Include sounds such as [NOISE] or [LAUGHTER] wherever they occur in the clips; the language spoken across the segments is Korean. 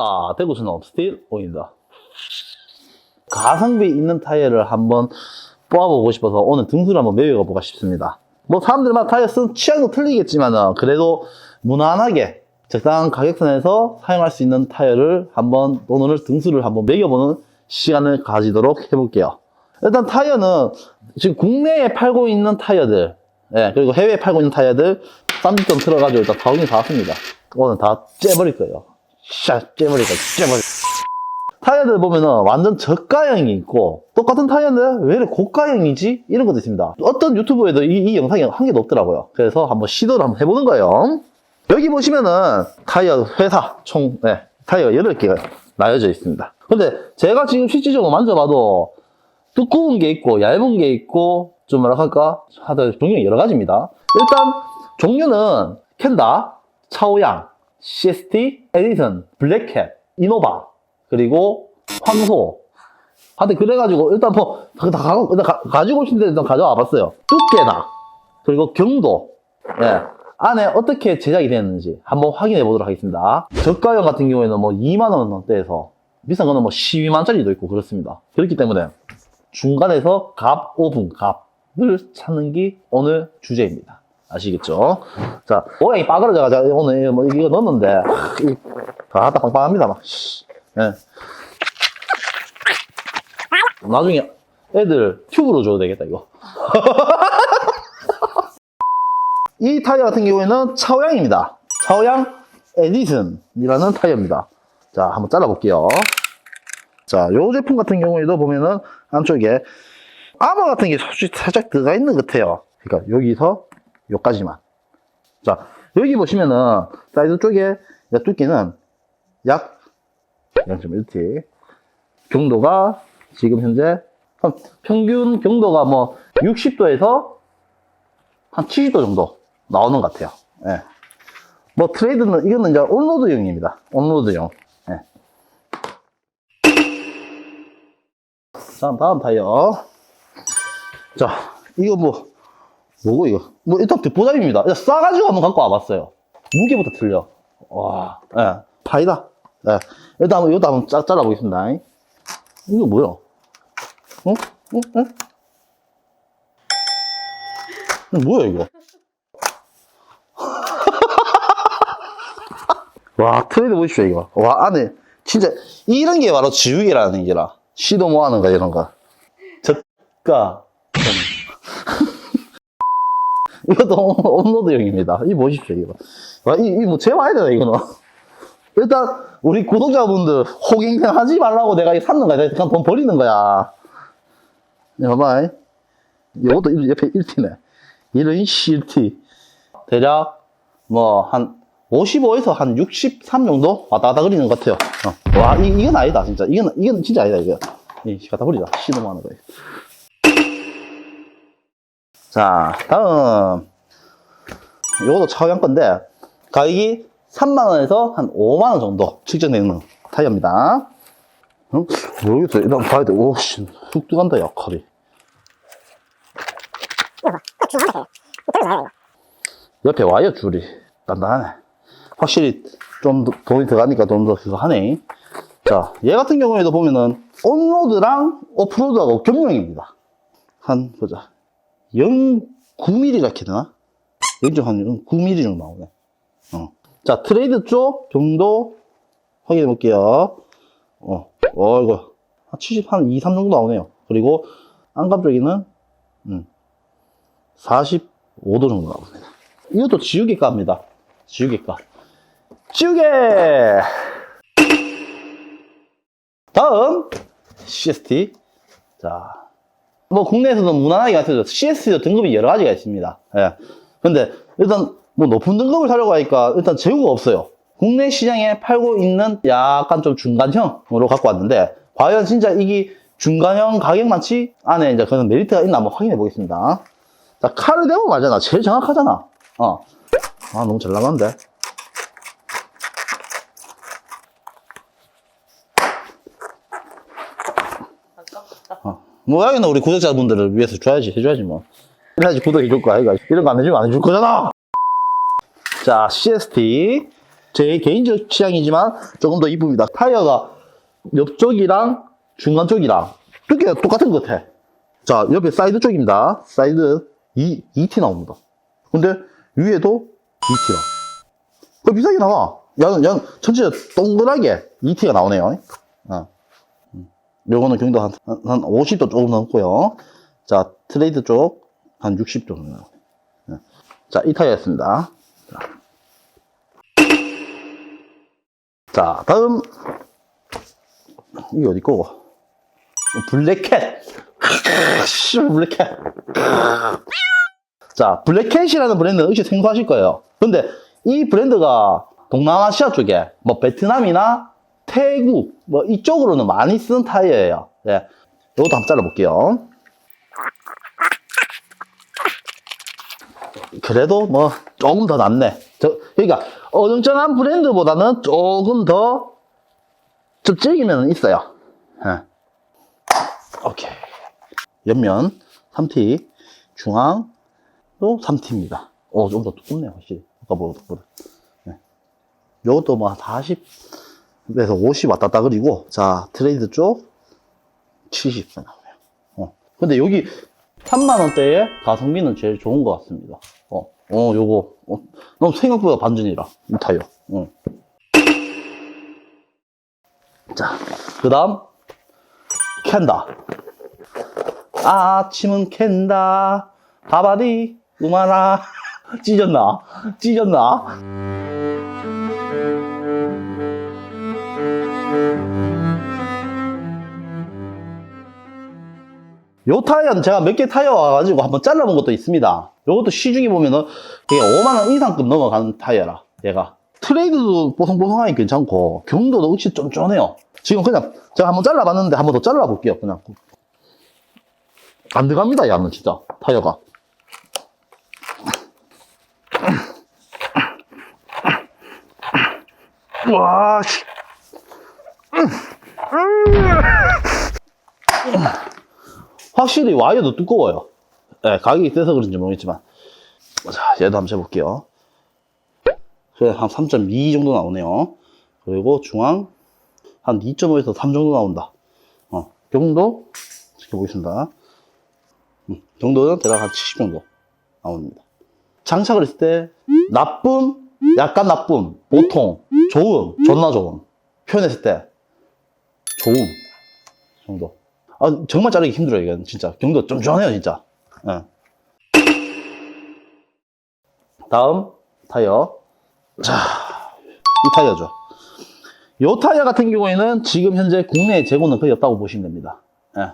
자, 반갑습니다. 대구 신업 스틸 오입니다. 가성비 있는 타이어를 한번 뽑아보고 싶어서 오늘 등수를 한번 매겨볼까 싶습니다. 뭐 사람들마다 타이어 쓴 취향도 틀리겠지만 그래도 무난하게 적당한 가격선에서 사용할 수 있는 타이어를 한번 오늘 등수를 한번 매겨보는 시간을 가지도록 해볼게요. 일단 타이어는 지금 국내에 팔고 있는 타이어들 예, 그리고 해외에 팔고 있는 타이어들 쌈짓돈 틀어가지고 일단 다 확인 다 왔습니다. 오늘 다 째버릴 거예요. 샷 거예요. 째버릴 타이어들 보면은 완전 저가형이 있고 똑같은 타이어인데 왜 이렇게 고가형이지? 이런 것도 있습니다. 어떤 유튜브에도 이, 이 영상이 한 개도 없더라고요. 그래서 한번 시도를 한번 해보는 거예요. 여기 보시면은 타이어 회사 총 네, 타이어가 8개가 나열져 있습니다. 근데 제가 지금 실질적으로 만져봐도 두꺼운 게 있고 얇은 게 있고 좀 뭐라 할까 하여튼 종류가 여러 가지입니다. 일단 종류는 켄다, 차오양, CST, 에디슨, 블랙캡, 이노바 그리고 황소 하여튼 그래가지고 일단 뭐 다 가, 일단 가, 가지고 오신 데 일단 가져와 봤어요. 두께나 그리고 경도 예. 안에 어떻게 제작이 되었는지 한번 확인해 보도록 하겠습니다. 저가형 같은 경우에는 뭐 2만 원대에서 비싼 거는 뭐 12만짜리도 있고 그렇습니다. 그렇기 때문에 중간에서 값, 오분, 값을 찾는 게 오늘 주제입니다. 아시겠죠? 자, 모양이 빠그러져가지고 오늘 뭐 이거 넣었는데 다 빵빵합니다. 막. 씨. 예. 나중에 애들 튜브로 줘도 되겠다 이거. [LAUGHS] 이 타이어 같은 경우에는 차오양입니다. 차오양 에디슨이라는 타이어입니다. 자, 한번 잘라볼게요. 자, 요 제품 같은 경우에도 보면은 안쪽에 아머 같은 게 솔직히 살짝 들어가 있는 것 같아요. 그러니까 여기서 요까지만. 자, 여기 보시면은 사이드 쪽에 두께는 약 0.1t. 경도가 지금 현재 한 평균 경도가 뭐 60도에서 한 70도 정도 나오는 것 같아요. 예. 뭐 트레이드는 이거는 이제 온로드용입니다. 온로드용. 예. 다음 다음 타이어. 자, 이거 뭐 뭐고 이거? 뭐 일단 듣보잡입니다. 그냥 싸가지고 한번 갖고 와봤어요. 무게부터 틀려. 와, 예, 파이다. 예. 일단 한번 이것도 한번 짜, 잘라보겠습니다. 이거 뭐야? 어? 어? 어? 뭐야 이거? [LAUGHS] 와 트레이드 보십시오 이거. 와 안에 진짜 이런 게 바로 지우개라는 게라. 시도 모아는 거 이런 거. 저가 이것도 업로드용입니다. 이 보십시오, 이거. 와, 이, 이 뭐, 재봐야 되나, 이거는. 일단, 우리 구독자분들, 호갱행 하지 말라고 내가 이거 샀는 거야. 내가 돈 버리는 거야. 야, 봐봐. 이것도 일- 옆에 1T네. 이런 씨 1T. 대략, 뭐, 한, 55에서 한 63 정도 왔다 갔다 그리는 것 같아요. 어. 와, 이, 이건 아니다, 진짜. 이건, 이건 진짜 아니다, 이거. 이, 갖다 버리자. 시도만 하는 거예요. 자, 다음. 요것도 차량 건데, 가격이 3만원에서 한 5만원 정도 측정되는 타이어입니다. 응? 모르겠어. 일단 봐야 돼. 오, 씨. 훅 들어간다, 약하리. 옆에 와이어 줄이 단단하네. 확실히 좀 더- 돈이 들어가니까 좀 더 그거 하네. 자, 얘 같은 경우에도 보면은 온로드랑 오프로드하고 겸용입니다. 한, 보자. 0.9mm 이렇게 되나? 0.한 9mm 정도 나오네. 어. 자, 트레이드 쪽 정도 확인해 볼게요. 어, 어, 이거. 한 70, 한 2, 3 정도 나오네요. 그리고 안감 쪽에는, 음, 45도 정도 나옵니다. 이것도 지우개 값입니다. 지우개 값. 지우개! 다음, CST. 자, 뭐 국내에서도 무난하게 갖춰져 CS도 등급이 여러 가지가 있습니다. 예. 근데 일단 뭐 높은 등급을 사려고 하니까 일단 재고가 없어요. 국내 시장에 팔고 있는 약간 좀 중간형으로 갖고 왔는데 과연 진짜 이게 중간형 가격만치 안에 이제 그런 메리트가 있나 한번 확인해 보겠습니다. 자, 대고 말잖아. 제일 정확하잖아. 어. 아, 너무 잘 나가는데. 뭐, 여기는 우리 구독자분들을 위해서 줘야지, 해줘야지, 뭐. 이래야지 구독해 줄 거 아이가. 이런 거 안 해주면 안 해줄 거잖아! 자, CST. 제 개인적 취향이지만 조금 더 이쁩니다. 타이어가 옆쪽이랑 중간 쪽이랑 두께가 똑같은 것 같아. 자, 옆에 사이드 쪽입니다. 사이드 2, 2T 나옵니다. 근데 위에도 2T라. 그 비싸게 나와. 양, 양, 전체 동그랗게 2T가 나오네요. 어. 음. 요거는 경도 한, 한, 한 50도 조금 넘고요. 자, 트레이드 쪽 한 60 정도. 예. 자, 이 타이어였습니다. 자. 자, 다음. 이게 어디 거고? 블랙캣. [LAUGHS] 씨, 블랙캣. 자, 블랙캣이라는 브랜드는 혹시 생소하실 거예요. 근데 이 브랜드가 동남아시아 쪽에 뭐 베트남이나 태국 뭐 이쪽으로는 많이 쓰는 타이어예요. 예. 이것도 한번 잘라볼게요. 그래도 뭐 조금 더 낫네. 저, 그러니까 어정쩡한 브랜드보다는 조금 더좀 질기면 있어요. 예. 오케이. 옆면 3T, 중앙도 3T입니다. 어, 좀 더 두껍네요, 확실히. 아까보다. 네. 요것도 뭐 40 에서 50 왔다 갔다 그리고, 자, 트레이드 쪽 70 나오네요. 어. 근데 여기 3만원대에 가성비는 제일 좋은 것 같습니다. 어, 어, 요거. 어, 너무 생각보다 반전이라, 이 타이어. 어. 자, 그 다음, 캔다. 아침은 캔다. 바바디, 우마나. [LAUGHS] 찢었나? 찢었나? 요 타이어는 제가 몇 개 타이어 와가지고 한번 잘라본 것도 있습니다. 요것도 시중에 보면은 이게 5만원 이상급 넘어가는 타이어라, 얘가. 트레이드도 뽀송뽀송하니 괜찮고, 경도도 역시 쫀쫀해요. 지금 그냥 제가 한번 잘라봤는데 한번 더 잘라볼게요, 그냥. 안 들어갑니다, 야는 진짜, 타이어가. 와, 씨. 확실히 와이어도 두꺼워요. 네, 가격이 세서 그런지 모르겠지만. 자, 얘도 한번 재볼게요. 그래, 한 3.2 정도 나오네요. 그리고 중앙, 한 2.5에서 3 정도 나온다. 어, 경도, 지켜보겠습니다. 음, 경도는 대략 한 70 정도 나옵니다. 장착을 했을 때, 나쁨, 약간 나쁨, 보통, 좋음, 존나 좋음. 표현했을 때, 좋음 정도. 아, 정말 자르기 힘들어요, 이건 진짜. 경도 좀 좋아해요, 진짜. 예. 다음, 타이어. 자, 이 타이어죠. 이 타이어 같은 경우에는 지금 현재 국내에 재고는 거의 없다고 보시면 됩니다. 예.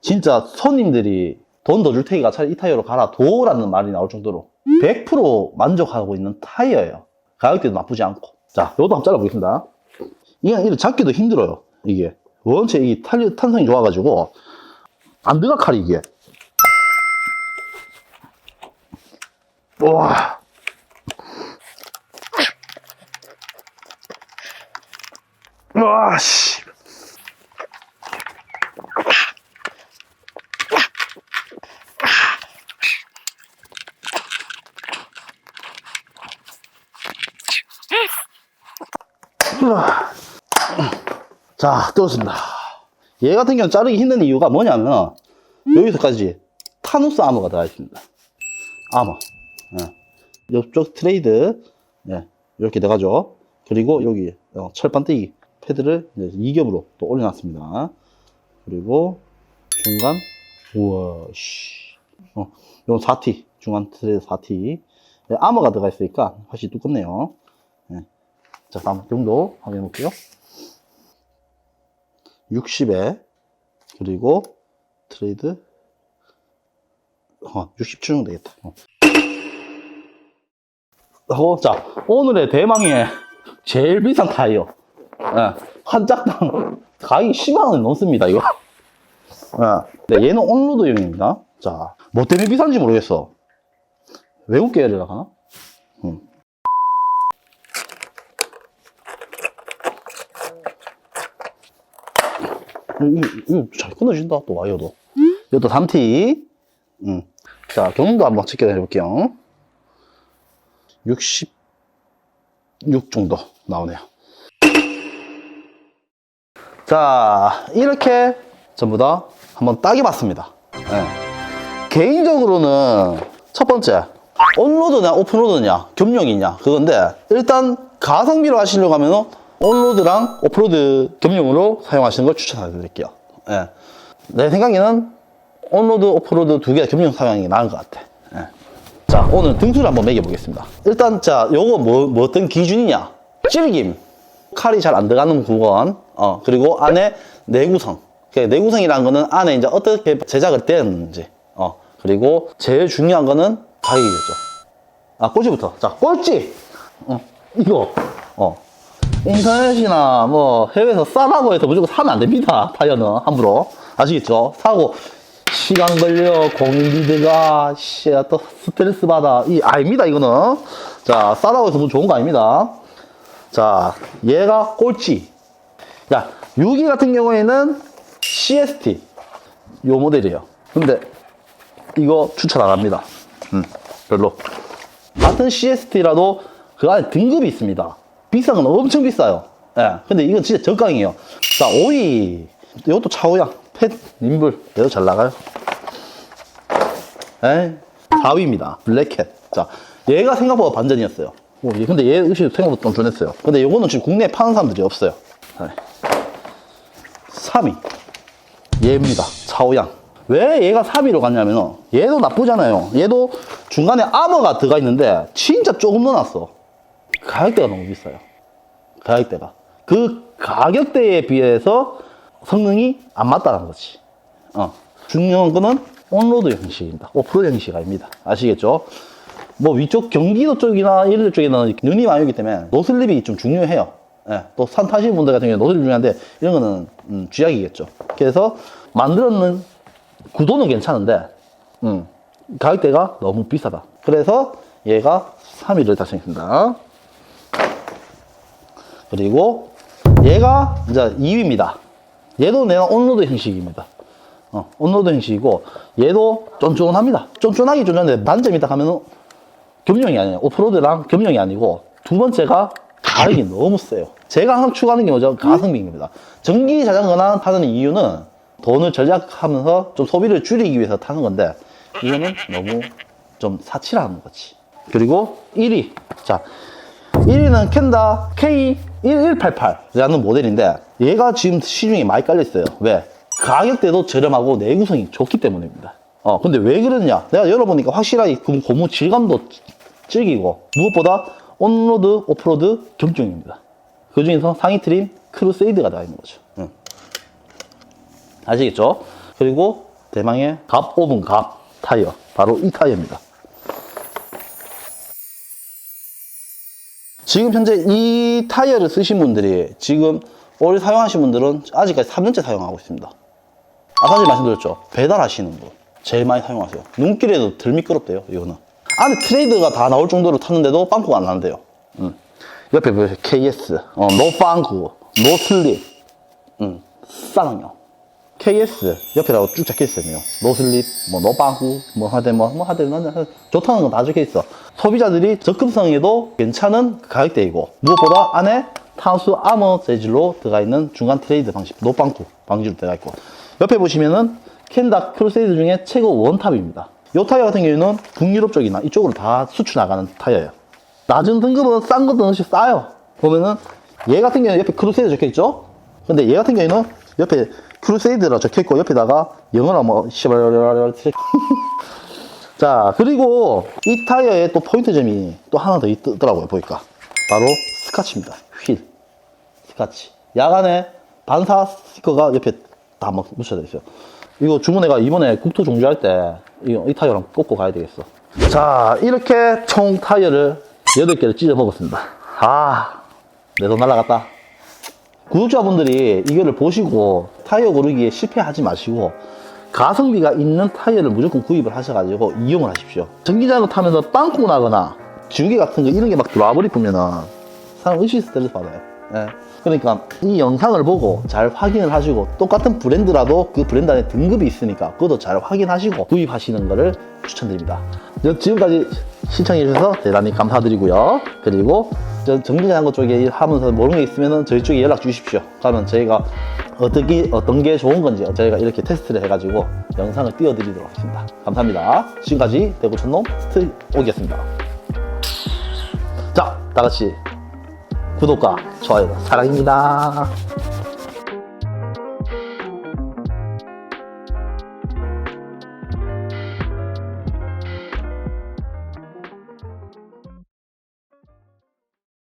진짜 손님들이 돈 더 줄 테니까 차라리 이 타이어로 가라 도라는 말이 나올 정도로 100% 만족하고 있는 타이어예요. 가격대도 나쁘지 않고. 자, 이것도 한번 잘라보겠습니다. 이게 이렇게 잡기도 힘들어요. 이게. 원체 이 탄, 탄성이 좋아가지고 안 들어가 칼이 이게. 와. 와, 씨. 우와. 자, 뜯었습니다. 얘 같은 경우는 자르기 힘든 이유가 뭐냐면, 여기서까지 타누스 아머가 들어가 있습니다. 아머. 예. 옆쪽 트레이드, 예, 이렇게 들어가죠. 그리고 여기 어, 철판떼기 패드를 이제 2겹으로 또 올려놨습니다. 그리고 중간, 우와, 씨. 어, 이건 4T, 중간 트레이드 4T. 예, 아머가 들어가 있으니까 훨씬 두껍네요. 예. 자, 다음 정도 확인해 볼게요. 60에 그리고 트레이드 어, 67 정도 되겠다. 어. 어, 자, 오늘의 대망의 제일 비싼 타이어. 예, 한 짝당 가격이 10만 원 넘습니다, 이거. 예, 네, 얘는 온로드용입니다. 자, 뭐 때문에 비싼지 모르겠어. 외국 계열이라 하나? 이거, 이거 잘 끊어진다, 또 와이어도. 이것도 3T. 음. 자, 경도 한번 체크해 볼게요. 60, 6 정도 나오네요. 자, 이렇게 전부 다 한번 따겨봤습니다. 네. 개인적으로는 첫 번째, 온로드냐 오픈로드냐 겸용이냐 그건데 일단 가성비로 하시려고 하면 온로드랑 오프로드 겸용으로 사용하시는 걸 추천해 드릴게요. 예. 내 생각에는 온로드, 오프로드 두 개 겸용 게 나은 것 같아. 예. 자, 오늘 등수를 한번 매겨보겠습니다. 일단, 자, 요거 뭐, 뭐 어떤 기준이냐? 찔김. 칼이 잘 안 들어가는 구간, 어, 그리고 안에 내구성. 그 내구성이라는 거는 안에 이제 어떻게 제작을 되었는지, 어, 그리고 제일 중요한 거는 가격이겠죠. 아, 꼴찌부터. 자, 꼴찌! 어, 이거, 어. 인터넷이나 뭐 해외에서 싸다고 해서 무조건 사면 안 됩니다. 타이어는 함부로. 아시겠죠? 사고, 시간 걸려, 공인비드가, 씨, 또 스트레스 받아. 이, 아닙니다, 이거는. 자, 싸다고 해서 뭐 좋은 거 아닙니다. 자, 얘가 꼴찌. 자, 6기 같은 경우에는 CST. 요 모델이에요. 근데, 이거 추천 안 합니다. 음, 별로. 같은 CST라도 그 안에 등급이 있습니다. 비싼 건 엄청 비싸요. 예. 근데 이건 진짜 저가형이에요. 자, 5위. 이것도 차오양. 펫, 님블. 얘도 잘 나가요. 에 4위입니다. 블랙캣. 자, 얘가 생각보다 반전이었어요. 오, 얘- 근데 얘 역시 생각보다 좀 준했어요. 근데 요거는 지금 국내에 파는 사람들이 없어요. 네. 3위. 얘입니다. 차오양. 왜 얘가 3위로 갔냐면, 얘도 나쁘잖아요. 얘도 중간에 아머가 들어가 있는데, 진짜 조금 넣어놨어. 가격대가 너무 비싸요. 가격대가. 그 가격대에 비해서 성능이 안 맞다는 거지. 어. 중요한 거는 온로드 형식입니다. 오프로드 형식이 아닙니다. 아시겠죠? 뭐 위쪽 경기도 쪽이나 이런 쪽에는 눈이 많이 오기 때문에 노슬립이 좀 중요해요. 예, 또 산 타시는 분들 같은 경우에 노슬립 중요한데 이런 거는 음, 쥐약이겠죠. 그래서 만들었는 구도는 괜찮은데 음, 가격대가 너무 비싸다. 그래서 얘가 3위를 달성했습니다. 그리고 얘가 이제 2위입니다. 얘도 내가 온로드 형식입니다. 어, 온로드 형식이고 얘도 쫀쫀합니다. 쫀쫀하기 쫀쫀한데 단점이 있다 하면은 겸용이 아니에요. 오프로드랑 겸용이 아니고 두 번째가 가격이 너무 세요. 제가 항상 추구하는 게 뭐죠? 가성비입니다. 전기 자전거나 타는 이유는 돈을 절약하면서 좀 소비를 줄이기 위해서 타는 건데 이거는 너무 좀 사치라는 거지. 그리고 1위. 자, 1위는 켄다 K1188라는 모델인데 얘가 지금 시중에 많이 깔려있어요. 왜? 가격대도 저렴하고 내구성이 좋기 때문입니다. 어, 근데 왜 그러냐? 내가 열어보니까 확실하게 그 고무 질감도 즐기고 무엇보다 온로드, 오프로드 경종입니다. 그 중에서 상위 트림 크루세이드가 들어있는 거죠. 응. 아시겠죠? 그리고 대망의 갑 오븐 갑 타이어. 바로 이 타이어입니다. 지금 현재 이 타이어를 쓰신 분들이 지금 오래 사용하신 분들은 아직까지 3년째 사용하고 있습니다. 아까 전에 말씀드렸죠. 배달하시는 분. 제일 많이 사용하세요. 눈길에도 덜 미끄럽대요, 이거는. 안에 트레이드가 다 나올 정도로 탔는데도 빵꾸가 안 나는데요. 음. 옆에 보세요. KS. 어, 노 빵꾸, 노 슬립. 음, 쌍용. KS 옆에다가 쭉 적혀 있어요. 노 슬립, 뭐, 노 빵꾸, 뭐 하되, 뭐, 뭐 하되, 뭐 하되, 좋다는 건 다 적혀 있어. 소비자들이 접근성에도 괜찮은 가격대이고, 무엇보다 안에 탄수 아머 재질로 들어가 있는 중간 트레이드 방식, 노 빵꾸 방지로 들어가 있고, 옆에 보시면은 켄다 크루세이드 중에 최고 원탑입니다. 이 타이어 같은 경우에는 북유럽 쪽이나 이쪽으로 다 수출 나가는 타이어예요. 낮은 등급은 싼 것도 역시 싸요. 보면은 얘 같은 경우는 옆에 크루세이드 적혀 있죠? 근데 얘 같은 경우에는 옆에 크루세이드라 적혀 있고 옆에다가 영어로 뭐 시발 [LAUGHS] 자 그리고 이 타이어에 또 포인트 점이 또 하나 더 있더라고요 보니까 바로 스카치입니다. 휠 스카치. 야간에 반사 스티커가 옆에 다 막 묻혀져 있어요. 이거 주문해가 이번에 국토 종주할 때 이, 이 타이어랑 꽂고 가야 되겠어. 자, 이렇게 총 타이어를 8개를 찢어 먹었습니다. 아, 내 돈 날라갔다. 구독자분들이 이거를 보시고 타이어 고르기에 실패하지 마시고 가성비가 있는 타이어를 무조건 구입을 하셔가지고 이용을 하십시오. 전기자전거 타면서 빵꾸 나거나 지우개 같은 거 이런 게 막 들어와 버리면은 사람 의식 스트레스 받아요. 예. 그러니까 이 영상을 보고 잘 확인을 하시고 똑같은 브랜드라도 그 브랜드 안에 등급이 있으니까 그것도 잘 확인하시고 구입하시는 것을 추천드립니다. 지금까지 시청해 주셔서 대단히 감사드리고요. 그리고 저 정비장 거 쪽에 하면서 모르는 게 있으면 저희 쪽에 연락 주십시오. 그러면 저희가 어떻게 어떤 게 좋은 건지 저희가 이렇게 테스트를 해가지고 영상을 띄워드리도록 하겠습니다. 감사합니다. 지금까지 대구 촌놈 스트옥이었습니다. 자, 다 같이 구독과 좋아요 사랑입니다.